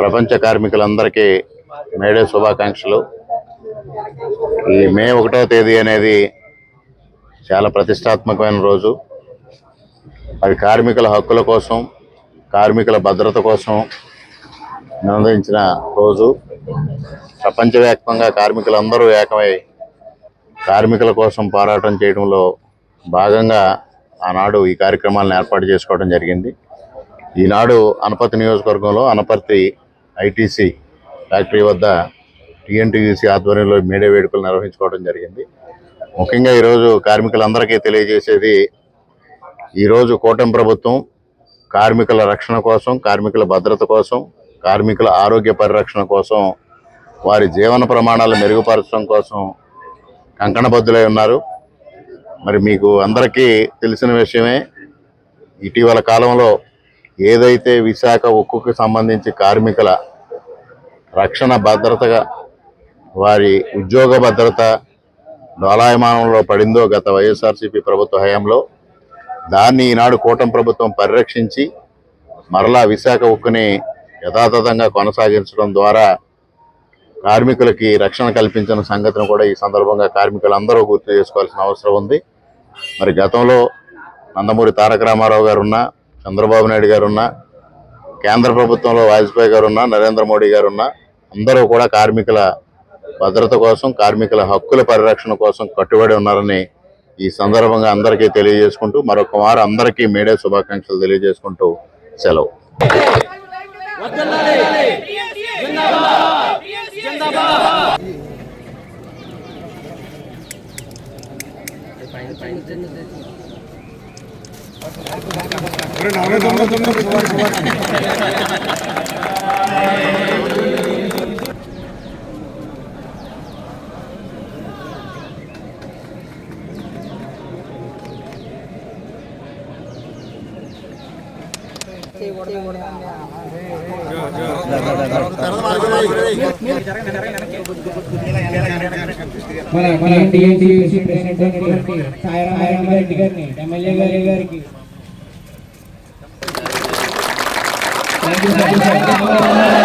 ప్రపంచ కార్మికులందరికీ మేడే శుభాకాంక్షలు. ఈ మే ఒకటో తేదీ అనేది చాలా ప్రతిష్టాత్మకమైన రోజు. అది కార్మికుల హక్కుల కోసం కార్మికుల భద్రత కోసం నిర్ణయించిన రోజు. ప్రపంచవ్యాప్తంగా కార్మికులందరూ ఏకమై కార్మికుల కోసం పోరాటం చేయడంలో భాగంగా ఆనాడు ఈ కార్యక్రమాలను ఏర్పాటు చేసుకోవడం జరిగింది. ఈనాడు అనపర్తి నియోజకవర్గంలో అనపర్తి ఐటీసీ ఫ్యాక్టరీ వద్ద టీఎన్టీయూసీ ఆధ్వర్యంలో మేడే వేడుకలు నిర్వహించుకోవడం జరిగింది. ముఖ్యంగా ఈరోజు కార్మికులందరికీ తెలియజేసేది ఈరోజు కూటమి ప్రభుత్వం కార్మికుల రక్షణ కోసం కార్మికుల భద్రత కోసం కార్మికుల ఆరోగ్య పరిరక్షణ కోసం వారి జీవన ప్రమాణాలు మెరుగుపరచడం కోసం కంకణబద్ధులై ఉన్నారు. మరి మీకు అందరికీ తెలిసిన విషయమే ఇటీవల కాలంలో ఏదైతే విశాఖ ఉక్కుకి సంబంధించి కార్మికుల రక్షణ భద్రతగా వారి ఉద్యోగ భద్రత డోలాయమానంలో పడిందో గత వైఎస్ఆర్సీపీ ప్రభుత్వ హయాంలో దాన్ని ఈనాడు కూటమి ప్రభుత్వం పరిరక్షించి మరలా విశాఖ ఉక్కుని యథాతథంగా కొనసాగించడం ద్వారా కార్మికులకి రక్షణ కల్పించిన సంగతిని కూడా ఈ సందర్భంగా కార్మికులందరూ గుర్తు చేసుకోవాల్సిన అవసరం ఉంది. మరి గతంలో నందమూరి తారక రామారావు గారు ఉన్నా చంద్రబాబు నాయుడు గారు ఉన్నా కేంద్ర ప్రభుత్వంలో వాజ్పేయి గారు ఉన్నా నరేంద్ర మోడీ గారు ఉన్నా అందరూ కూడా కార్మికుల భద్రత కోసం కార్మికుల హక్కుల పరిరక్షణ కోసం కట్టుబడి ఉన్నారని ఈ సందర్భంగా అందరికీ తెలియజేసుకుంటూ మరొక వారు అందరికీ మేడే శుభాకాంక్షలు తెలియజేసుకుంటూ సెలవు. তোমরা তোমরা మన మన టీఎన్సీ ప్రెసిడెంట్ గారికి సాయిరామ్ రెడ్డి గారిని ఎమ్మెల్యే గారి గారికి థ్యాంక్ యూ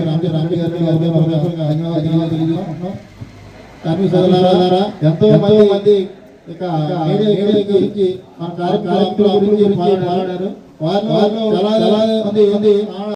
రామజీ గారికి గారికి ధన్యవాదాలు తెలియజేస్తున్నాం కార్మిక సోదరులారా ఎంతో మంది ఇక మీడియా గురించి మన కార్యక్రమాల గురించి మాట్లాడారు వారిలో చాలా మంది మంది